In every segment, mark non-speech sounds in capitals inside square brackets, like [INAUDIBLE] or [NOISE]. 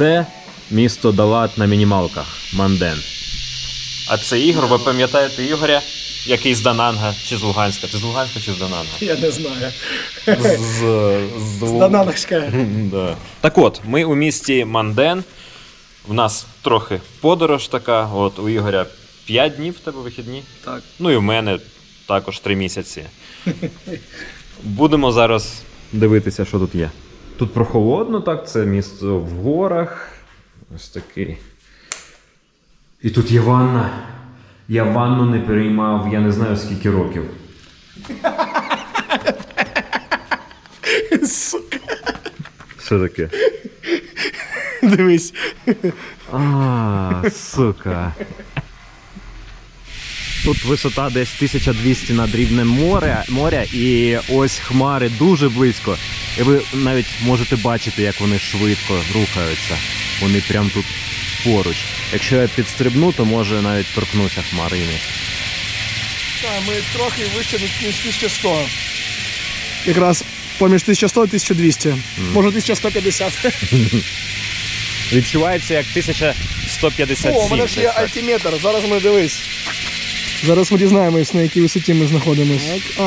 це місто Далат на мінімалках Манден. А це Ігор, ви пам'ятаєте Ігоря, який з Дананга чи з Луганська? Ти з Луганська чи з Дананга? Я не знаю. З, з, З Данановська. [LAUGHS] Да. Так от, ми у місті Манден. У нас трохи подорож така. От у Ігоря 5 днів в тебе вихідні. Так. Ну і в мене також 3 місяці. [LAUGHS] Будемо зараз дивитися, що тут є. Тут прохолодно, так, це місто в горах. Ось такий. І тут є ванна. Я ванну не переймав, я не знаю скільки років. Сука. Що таке? Дивись. А, сука. Тут висота десь 1200 над рівнем моря, моря, і ось хмари дуже близько. І ви навіть можете бачити, як вони швидко рухаються. Вони прям тут поруч. Якщо я підстрибну, то може навіть торкнуся хмарини. Так, ми трохи вище ніж 1100. Якраз поміж 1100 і 1200. Може 1150. [LAUGHS] Відчувається як 1157. О, у мене ж є альтиметр. Зараз ми дивись. Зараз ми дізнаємось, на якій висоті ми знаходимось. А,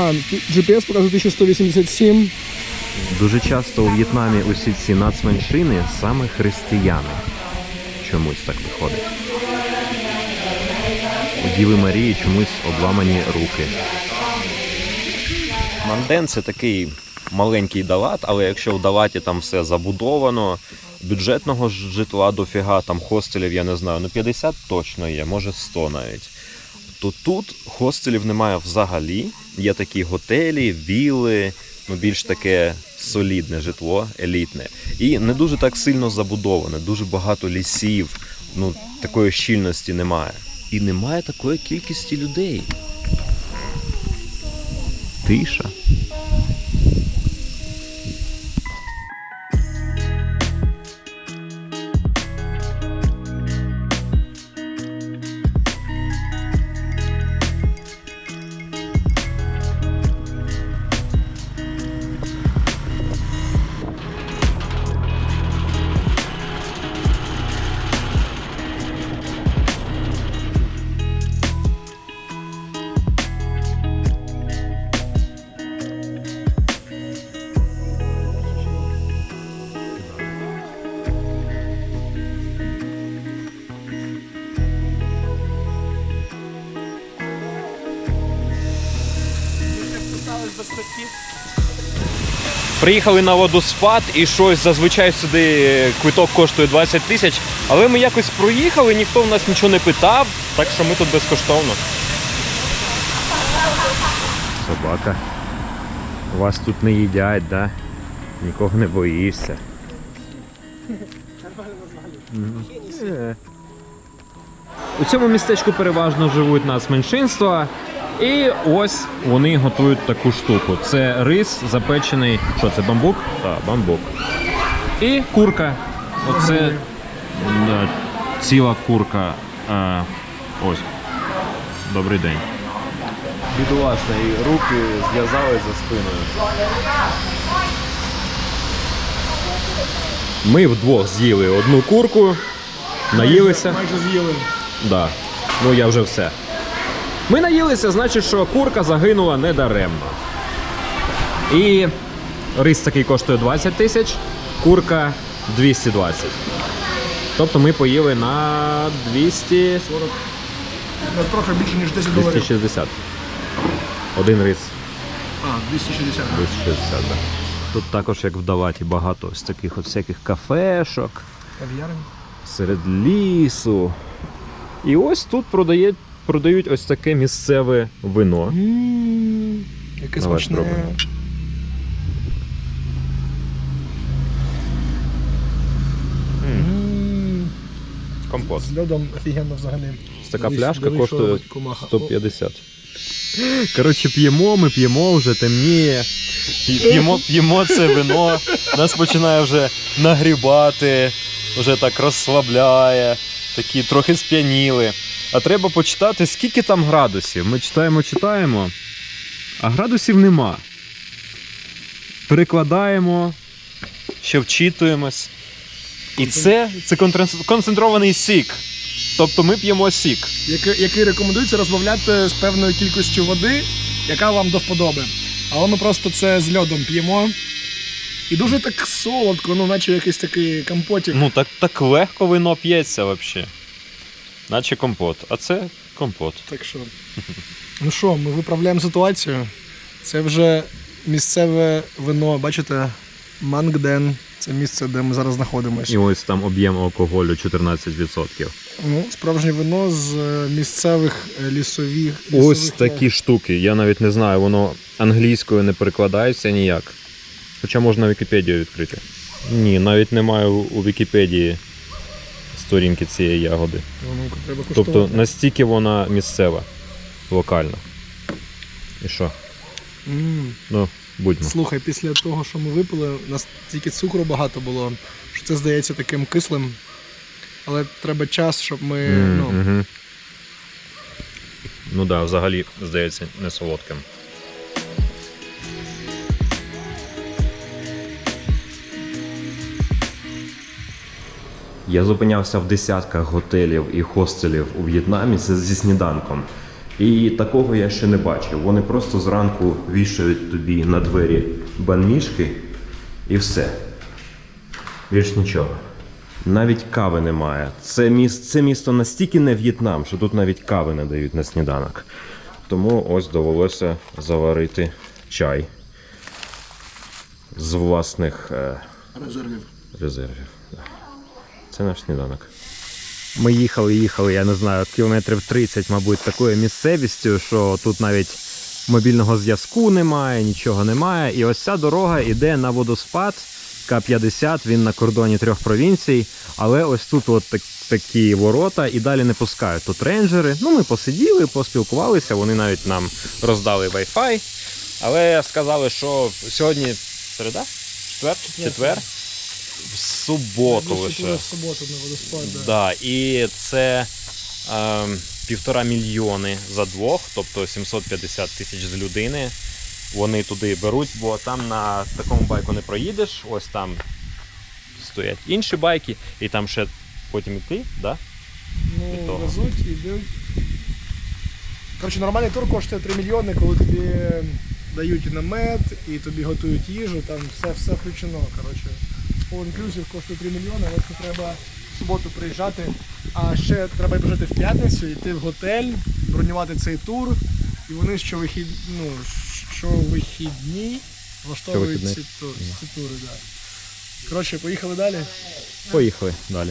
GPS показує 1187. Дуже часто у В'єтнамі усі ці нацменшини саме християни. Чомусь так виходить. У Діви Марії чомусь обламані руки. Манден це такий маленький далат, але якщо в далаті там все забудовано, бюджетного житла дофіга, там хостелів, я не знаю, ну 50 точно є, може 100 навіть. То тут хостелів немає взагалі. Є такі готелі, віли, ну більш таке солідне житло, елітне. І не дуже так сильно забудоване, дуже багато лісів, ну такої щільності немає. І немає такої кількості людей. Тиша. Приїхали на водоспад і щось зазвичай сюди квиток коштує 20 тисяч, але ми якось проїхали, ніхто в нас нічого не питав, так що ми тут безкоштовно. Собака. Вас тут не їдять, да? Нікого не боїшся. У цьому містечку переважно живуть нацменшинства. І ось вони готують таку штуку. Це рис запечений. Що це бамбук? Так, бамбук. І курка. Оце да, ціла курка. А, ось. Добрий день. Бідолашна, і руки зв'язали за спиною. Ми вдвох з'їли одну курку, наїлися. Майже з'їли. Да. Ну я вже все. Ми наїлися, значить, що курка загинула недаремно. І рис такий коштує 20 тисяч, курка 220. Тобто ми поїли на 200... На трохи більше, ніж 10 доларів. 260. Один рис А, 260. 260, да. Тут також, як в Далаті, багато ось таких от всяких кафешок. Кав'ярні. серед лісу. І ось тут продає, продають ось таке місцеве вино. Ммм, яке Давай смачне. спробуємо. М, Компот. З льодом офігенно взагалі. Ось така Дивись, пляшка дивись, що коштує робить кумаха. 150. Коротше, п'ємо, ми п'ємо, вже темніє. П'ємо, п'ємо це вино. Нас починає вже нагрібати, вже так розслабляє, такі трохи сп'яніли. А треба почитати, скільки там градусів. Ми читаємо, читаємо, а градусів нема. Перекладаємо, ще вчитуємось. І це, це концентрований сік. Тобто ми п'ємо сік. який, який рекомендується розбавляти з певною кількістю води, яка вам до вподоби. Але ми просто це з льодом п'ємо. І дуже так солодко, ну наче якийсь такий компотик. Ну так, так легко вино п'ється взагалі. Наче компот. А це компот. Так що. Ну що, ми виправляємо ситуацію. Це вже місцеве вино, бачите, Мангден. Це місце, де ми зараз знаходимося. І ось там об'єм алкоголю 14%. Ну, справжнє вино з е, місцевих е, лісових. Ось лісових такі штуки. Я навіть не знаю, воно англійською не перекладається ніяк. Хоча можна Вікіпедію відкрити. Ні, навіть немає у Вікіпедії сторінки цієї ягоди. Ну, треба. Тобто настільки вона місцева, локальна. І що? М. Ну, будьмо. Слухай, після того, що ми випили, у нас тільки цукру багато було, що це здається таким кислим. Але треба час, щоб ми. М, ну, мгм. Ну так, да, взагалі, здається, не солодким. Я зупинявся в десятках готелів і хостелів у В'єтнамі зі сніданком. І такого я ще не бачив. Вони просто зранку вішають тобі на двері банмішки і все. Більш нічого. Навіть кави немає. Це, міс... це місто настільки не В'єтнам, що тут навіть кави не дають на сніданок. Тому ось довелося заварити чай з власних е, резервів. резервів. Це наш сніданок. Ми їхали, їхали, я не знаю, кілометрів 30, мабуть, такою місцевістю, що тут навіть мобільного зв'язку немає, нічого немає. І ось ця дорога йде на водоспад К-50, він на кордоні трьох провінцій. Але ось тут от так, такі ворота і далі не пускають. Тут рейнджери. Ну, ми посиділи, поспілкувалися, вони навіть нам роздали Wi-Fi. Але сказали, що сьогодні середа? Четвер? Четвер? В суботу лише. в суботу на водоспад, да. Да, і це е, півтора мільйони за двох, тобто 750 тисяч з людини. Вони туди беруть, бо там на такому байку не проїдеш. Ось там стоять інші байки, і там ще потім іти, да? Ну, везуть і йдуть. Коротше, нормальний тур коштує 3 мільйони, коли тобі дають намет і тобі готують їжу, там все, все включено. Коротше, all inclusive коштує 3 мільйони, але це треба в суботу приїжджати. А ще треба бажати в п'ятницю, йти в готель, бронювати цей тур. І вони щовихід... ну, щовихідні влаштовують ці, тур, ці тури. Да. Коротше, поїхали далі. Поїхали далі.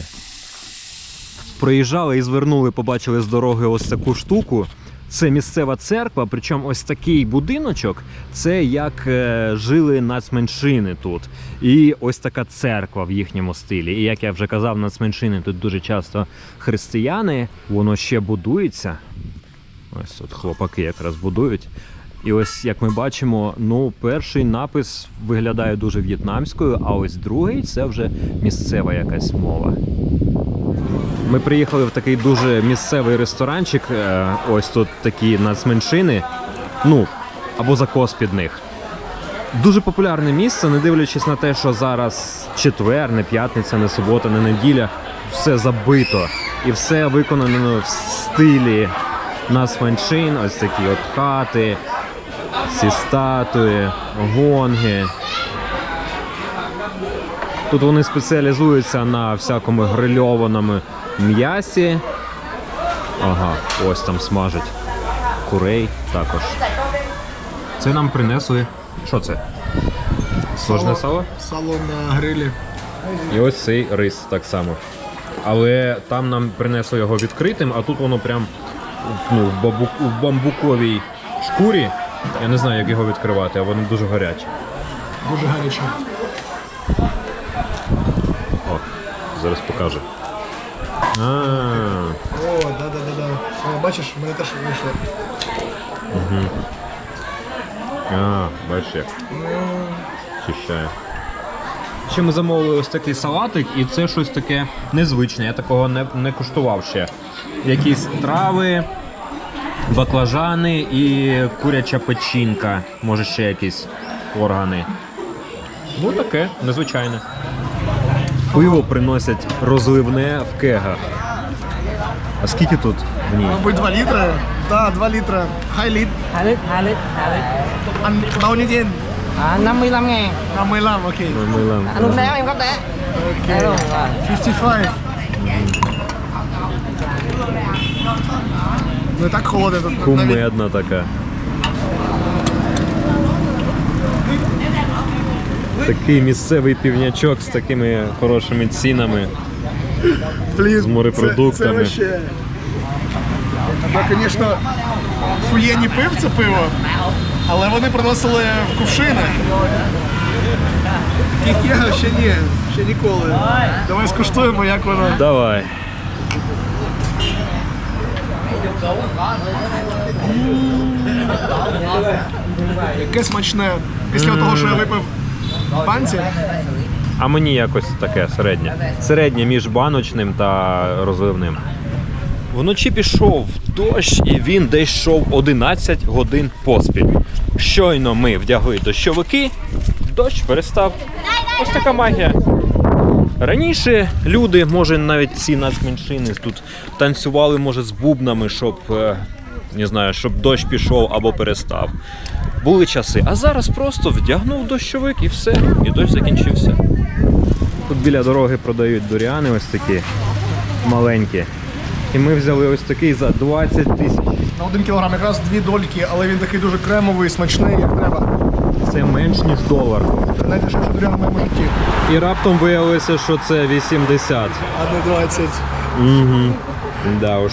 Проїжджали і звернули, побачили з дороги ось таку штуку. Це місцева церква, причому ось такий будиночок це як е, жили нацменшини тут. І ось така церква в їхньому стилі. І як я вже казав, нацменшини тут дуже часто християни, воно ще будується. Ось тут хлопаки якраз будують. І ось як ми бачимо, ну перший напис виглядає дуже в'єтнамською, а ось другий це вже місцева якась мова. Ми приїхали в такий дуже місцевий ресторанчик. е, Ось тут такі нацменшини. Ну, або закос під них. Дуже популярне місце, не дивлячись на те, що зараз четвер, не п'ятниця, не субота, не неділя. Все забито. І все виконано в стилі нацменшин. Ось такі от хати, ці статуї, гонги. Тут вони спеціалізуються на всякому грильованому м'ясі. Ага, ось там смажать. Курей також. Це нам принесли. Що це? Сложне сало? Сало на грилі. І ось цей рис так само. Але там нам принесли його відкритим, а тут воно прям ну, в, бабу, в бамбуковій шкурі. Я не знаю, як його відкривати, а воно дуже гаряче. Дуже гаряче. О, зараз покажу. А, О, да-да-да-да. О, бачиш, в мене теж вийшло. а бачиш як. Чищає. Ще ми замовили ось такий салатик, і це щось таке незвичне. Я такого не, не куштував ще. Якісь трави, баклажани і куряча печінка. Може ще якісь органи. Ну таке, незвичайне. Пиво приносять розливне в кегах. А скільки тут в ній? Мабуть, 2 літри. Так, 2 літри. Хай літ. hai lít hai lít Ан bao nhiêu à, 55 ngàn 55 лам, окей. Em Đấy luôn rồi 55. Не так холодно тут. навіть Кумедна така. Такий місцевий півнячок з такими хорошими цінами. Блін, з морепродуктами. Це, це вообще... Я, звісно, хуєнні пив це пиво, але вони приносили в кувшини. Таких кегах ще ні, ще ніколи. Давай скуштуємо, як воно. Давай. Яке смачне. Після того, що я випив банці, А мені якось таке середнє. Середнє між баночним та розливним. Вночі пішов дощ, і він десь йшов 11 годин поспіль. Щойно ми вдягли дощовики, дощ перестав. Ось така магія. Раніше люди, може навіть ці нацменшини тут танцювали, може, з бубнами, щоб е, не знаю, щоб дощ пішов або перестав. Були часи. А зараз просто вдягнув дощовик і все, і дощ закінчився. Тут біля дороги продають дуріани ось такі маленькі. І ми взяли ось такий за 20 тисяч. на один кілограм якраз дві дольки, але він такий дуже кремовий, смачний, як треба. Це менш ніж долар. Найдешевший дурян в моєму житті. І раптом виявилося, що це 80. А не 20. Угу. Да уж.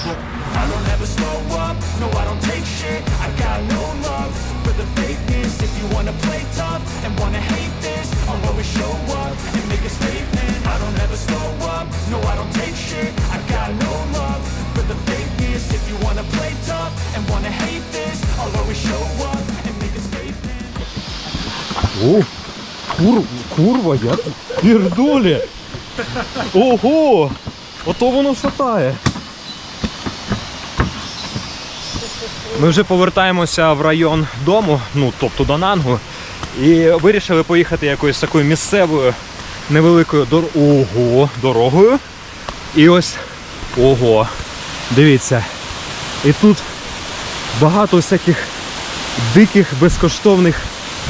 О, кур, курва, я пірдолі. Ого! Ото воно шатає. Ми вже повертаємося в район дому, ну тобто до Нангу, і вирішили поїхати якоюсь такою місцевою невеликою дор... Ого, дорогою. І ось ого. Дивіться. І тут багато всяких диких безкоштовних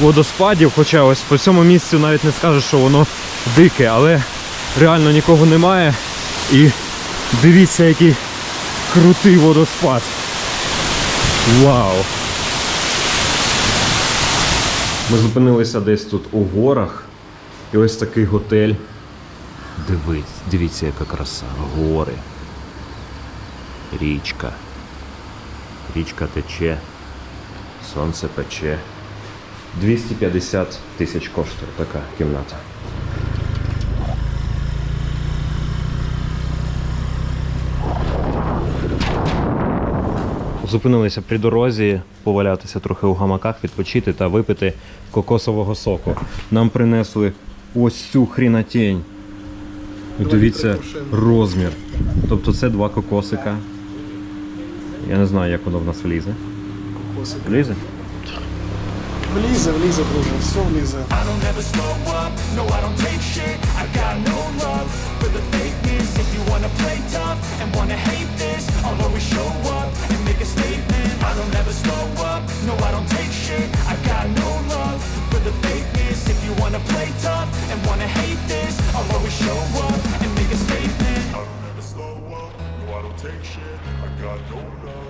водоспадів, хоча ось по цьому місцю навіть не скажеш, що воно дике, але реально нікого немає. І дивіться, який крутий водоспад. Вау! Ми зупинилися десь тут у горах. І ось такий готель. Дивись, дивіться, яка краса. Гори. Річка. Річка тече. Сонце пече. 250 тисяч коштує така кімната. Зупинилися при дорозі, повалятися трохи у гамаках, відпочити та випити кокосового соку. Нам принесли ось цю хрінатень. І Дивіться розмір. Тобто це два кокосика. Я не знаю, як воно в нас влізе. Влізе? Влізе, влізе, друже, все влізе. I don't never slow up, no I don't take shit, I got no love